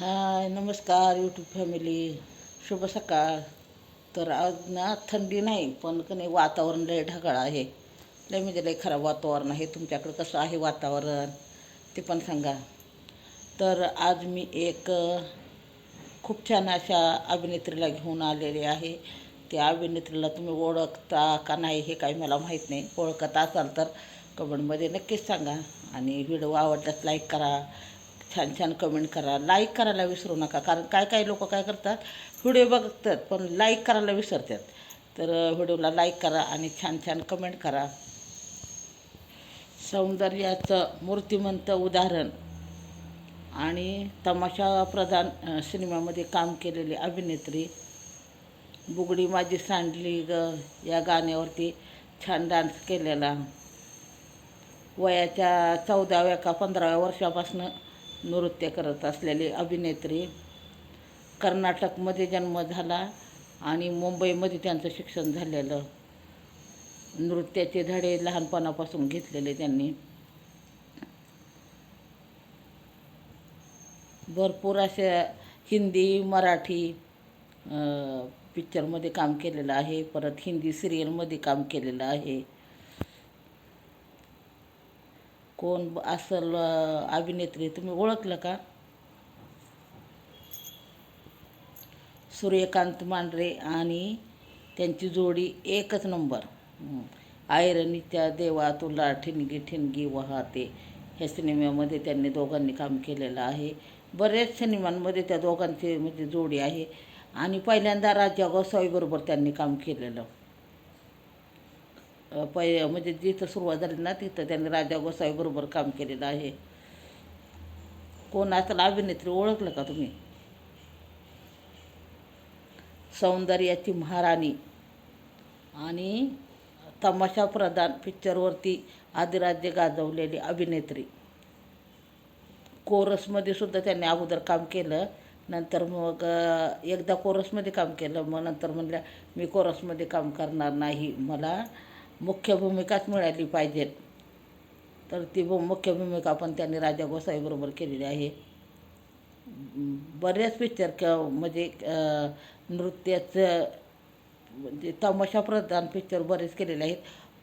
हाय नमस्कार YouTube family शुभ सकाळ. तर आज ना थंडी नाही पण का नाही वातावरण लय ढगाळ आहे. लय म्हणजे लय खराब वातावरण आहे. तुमच्याकडं कसं आहे वातावरण? ते पण सांगा. तर आज मी एक खूप छान अशा अभिनेत्रीला घेऊन आलेली आहे. त्या अभिनेत्रीला तुम्ही ओळखता का नाही हे काही मला माहीत नाही. ओळखत असाल तर कमेंटमध्ये नक्कीच सांगा. आणि व्हिडिओ आवडल्यास लाईक करा. छान छान कमेंट करा. लाईक करायला विसरू नका. कारण काय काय लोक काय करतात? व्हिडिओ बघतात पण लाईक करायला विसरतात. तर व्हिडिओला लाईक करा आणि छान छान कमेंट करा. सौंदर्याचं मूर्तिमंत उदाहरण आणि तमाशा प्रधान सिनेमामध्ये काम केलेली अभिनेत्री बुगडी माझी सांडली ग या गाण्यावरती छान डान्स केलेला. वयाच्या चौदाव्या का पंधराव्या वर्षापासून नृत्य करत असलेली अभिनेत्री कर्नाटकमध्ये जन्म झाला आणि मुंबईमध्ये त्यांचं शिक्षण झालेलं. नृत्याचे धडे लहानपणापासून घेतलेले त्यांनी. भरपूर अशा हिंदी मराठी पिक्चरमध्ये काम केलेलं आहे. परत हिंदी सिरियलमध्ये काम केलेलं आहे. कोण असल अभिनेत्री तुम्ही ओळखलं का? सूर्यकांत मांढरे आणि त्यांची जोडी एकच नंबर. हं. त्या देवा तुला ठिणगी ठिणगी वाहते. ह्या सिनेमामध्ये त्यांनी दोघांनी काम केलेलं आहे. बऱ्याच सिनेमांमध्ये त्या दोघांची म्हणजे जोडी आहे. आणि पहिल्यांदा राजा गोसावीबरोबर त्यांनी काम केलेलं. पै म्हणजे जिथं सुरुवात झाली ना तिथं त्यांनी राजा गोसावीबरोबर काम केलेलं आहे. कोण असेल अभिनेत्री ओळखलं का तुम्ही? सौंदर्याची महाराणी. आणि तमाशा प्रधान पिक्चरवरती आदिराज्य गाजवलेली अभिनेत्री. कोरसमध्ये सुद्धा त्यांनी अगोदर काम केलं. नंतर मग एकदा कोरसमध्ये काम केलं. मग नंतर म्हणल्या मी कोरसमध्ये काम करणार नाही. मला मुख्य भूमिकाच मिळाली पाहिजेत. तर ती भू मुख्य भूमिका पण त्यांनी राजा गोसाईबरोबर केलेली आहे. बरेच पिक्चर क म्हणजे नृत्याचं म्हणजे तमाशा प्रधान पिक्चर बरेच केलेले आहेत.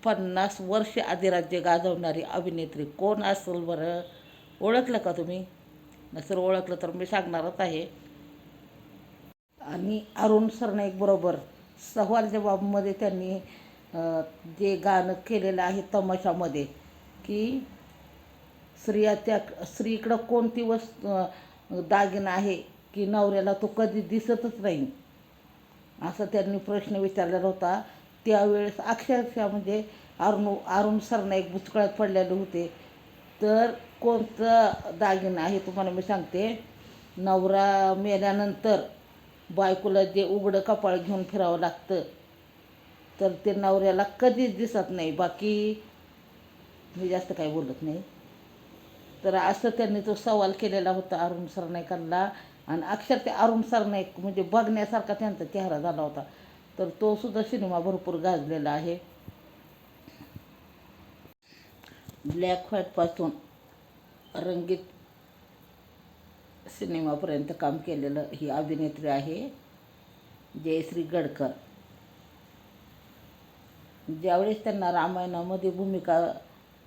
पन्नास वर्ष आधी गाजवणारी अभिनेत्री कोण असेल बरं? ओळखलं का तुम्ही? नसेल ओळखलं तर मी सांगणारच आहे. आणि अरुण सरनाईक बरोबर सवाल जबाबमध्ये त्यांनी जे गाणं केलेलं आहे तमाशामध्ये की स्त्रियाच्या स्त्रीकडं कोणती वस्तू दागिना आहे की नवऱ्याला तो कधी दिसतच नाही. असं त्यांनी प्रश्न विचारलेला होता. त्यावेळेस अक्षरशः म्हणजे अरुण अरुण सरनाईक बुचकळ्यात पडलेले होते. तर कोणतं दागिना आहे तुम्हाला मी सांगते. नवरा मेल्यानंतर बायकोला जे उघडं कपाळ घेऊन फिरावं लागतं तर ते नवऱ्याला कधीच दिसत नाही. बाकी मी जास्त काही बोलत नाही. तर असं त्यांनी तो सवाल केलेला होता अरुण सरनाईकांना. आणि अक्षर ते अरुण सरनाईक म्हणजे बघण्यासारखा त्यांचा चेहरा झाला होता. तर तो सुद्धा सिनेमा भरपूर गाजलेला आहे. ब्लॅक व्हाईटपासून रंगीत सिनेमापर्यंत काम केलेलं ही अभिनेत्री आहे. जयश्री गडकर. ज्यावेळेस त्यांना रामायणामध्ये भूमिका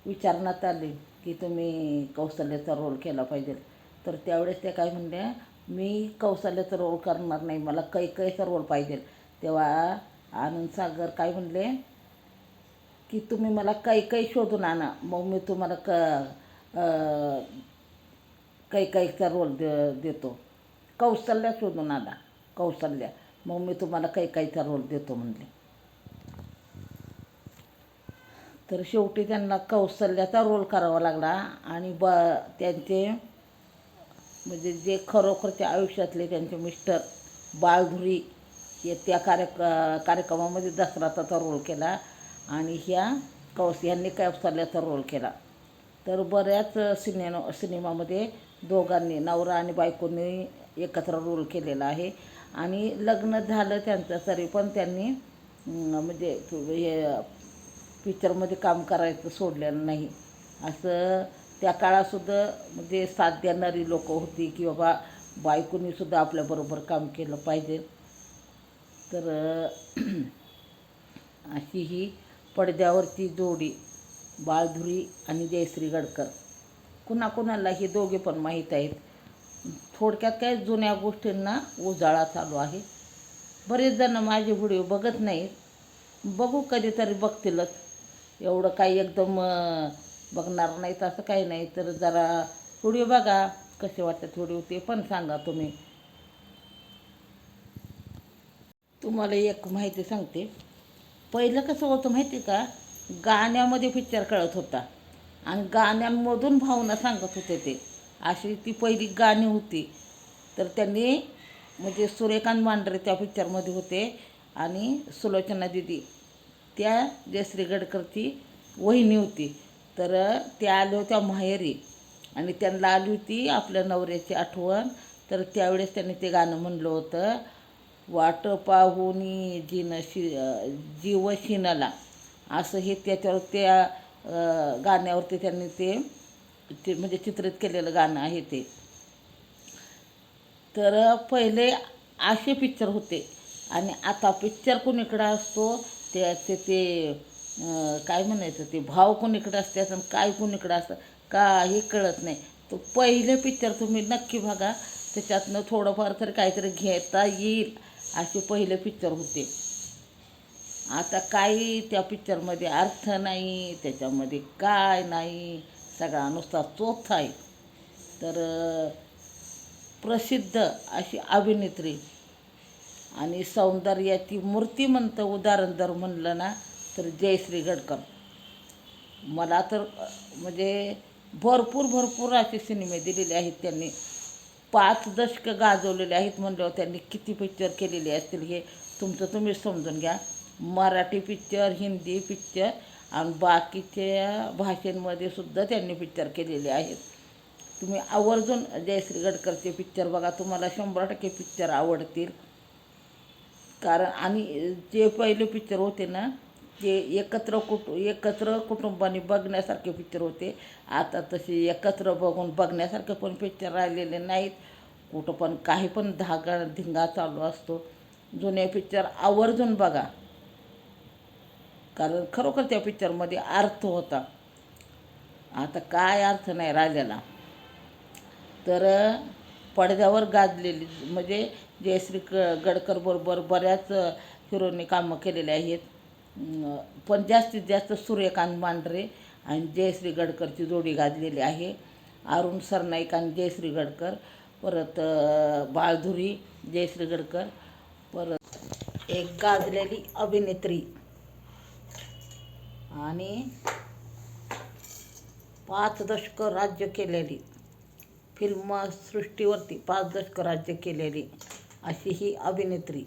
विचारण्यात आली की तुम्ही कौशल्याचा रोल केला पाहिजे तर त्यावेळेस त्या काय म्हणल्या मी कौशल्याचा रोल करणार नाही मला कैकईचा रोल पाहिजे. तेव्हा आनंद सागर काय म्हणले की तुम्ही मला कैकई शोधून आणा मग मी तुम्हाला क अं, कैकईचा रोल दे देतो. कौशल्या शोधून आणा कौशल्या मग मी तुम्हाला कैकईचा रोल देतो म्हणले. तर शेवटी त्यांना कौशल्याचा रोल करावा लागला आणि ब त्यांचे म्हणजे जे खरोखरच्या आयुष्यातले त्यांचे मिस्टर बाळधुरी हे त्या कार्यक कार्यक्रमामध्ये दसराचा रोल केला आणि ह्या कौस यांनी कौशल्याचा रोल केला. तर बऱ्याच सिने सिनेमामध्ये दोघांनी नवरा आणि बायकोनी एकत्र रोल केलेला आहे. आणि लग्न झालं त्यांचं तरी पण त्यांनी म्हणजे हे पिक्चरमध्ये काम करायचं सोडलेलं नाही. असं त्या काळातसुद्धा म्हणजे साथ देणारी लोकं होती की बाबा बायकोनीसुद्धा आपल्याबरोबर काम केलं पाहिजे. तर अशी ही पडद्यावरची जोडी बाळधुरी आणि जयश्री गडकर. कुणाकुणाला हे दोघे पण माहीत आहेत. थोडक्यात काय जुन्या गोष्टींना उजाळा चालू आहे. बरेच जण माझे व्हिडिओ बघत नाहीत. बघू कधीतरी बघतीलच. एवढं काही एकदम बघणार नाहीत असं काही नाही. तर जरा व्हिडिओ बघा कसे वाटतात व्हिडिओ ते पण सांगा तुम्ही. तुम्हाला एक माहिती सांगते. पहिलं कसं होतं माहिती का? गाण्यामध्ये पिक्चर कळत होता. आणि गाण्यांमधून भावना सांगत होते ते. अशी ती पहिली गाणी होती. तर त्यांनी म्हणजे सूर्यकांत मांढरे त्या पिक्चरमध्ये होते. आणि सुलोचना दिदी त्या जयश्री गडकरची वहिनी होती. तर त्या आल्या होत्या माहेरी. आणि त्यांना आली होती आपल्या नवऱ्याची आठवण. तर त्यावेळेस त्यांनी ते गाणं म्हणलं होतं वाट पाहुनी जिन शि जीव शिनला. असं हे त्याच्यावर त्या गाण्यावरती त्यांनी ते ते म्हणजे चित्रित केलेलं गाणं आहे ते. तर पहिले असे पिक्चर होते. आणि आता पिक्चर कुणीकडं असतो? त्याचे ते काय म्हणायचं ते भाव कुणीकडं असतात आणि काय कुणीकडं असतं काही कळत नाही. तर पहिले पिक्चर तुम्ही नक्की बघा त्याच्यातनं थोडंफार तरी काहीतरी घेता येईल असे पहिले पिक्चर होते. आता काही त्या पिक्चरमध्ये अर्थ नाही त्याच्यामध्ये काय नाही सगळा नुसता चोथा आहे. तर प्रसिद्ध अशी अभिनेत्री आणि सौंदर्याची मूर्तिमंत उदाहरण जर म्हणलं ना तर जयश्री गडकर. मला तर म्हणजे भरपूर भरपूर असे सिनेमे दिलेले आहेत त्यांनी. पाच दशकं गाजवलेले आहेत म्हणल्यावर त्यांनी किती पिक्चर केलेले असतील हे तुमचं तुम्हीच समजून घ्या. मराठी पिक्चर हिंदी पिक्चर आणि बाकीच्या भाषेंमध्ये सुद्धा त्यांनी पिक्चर केलेले आहेत. तुम्ही आवर्जून जयश्री गडकरचे पिक्चर बघा तुम्हाला शंभर टक्के पिक्चर आवडतील. कारण आणि जे पहिले पिक्चर होते ना ते एकत्र कुटु एकत्र कुटुंबाने बघण्यासारखे पिक्चर होते आता तसे एकत्र बघून बघण्यासारखे पण पिक्चर राहिलेले नाहीत. कुठं पण काही पण धागा धिंगा चालू असतो. जुने पिक्चर आवर्जून बघा. कारण खरोखर त्या पिक्चरमध्ये अर्थ होता. आता काय अर्थ नाही राहिलेला. तर पडद्यावर गाजलेली म्हणजे जयश्री क गडकरबरोबर बऱ्याच हिरोनी कामं केलेले आहेत. पण जास्तीत जास्त सूर्यकांत मांढरे आणि जयश्री गडकरची जोडी गाजलेली आहे. अरुण सरनाईक आणि जयश्री गडकर परत बाळधुरी जयश्री गडकर परत एक गाजलेली अभिनेत्री. आणि पाच दशकं राज्य केलेली. फिल्मसृष्टीवरती पाच दशकं राज्य केलेली. अशी ही अभिनेत्री.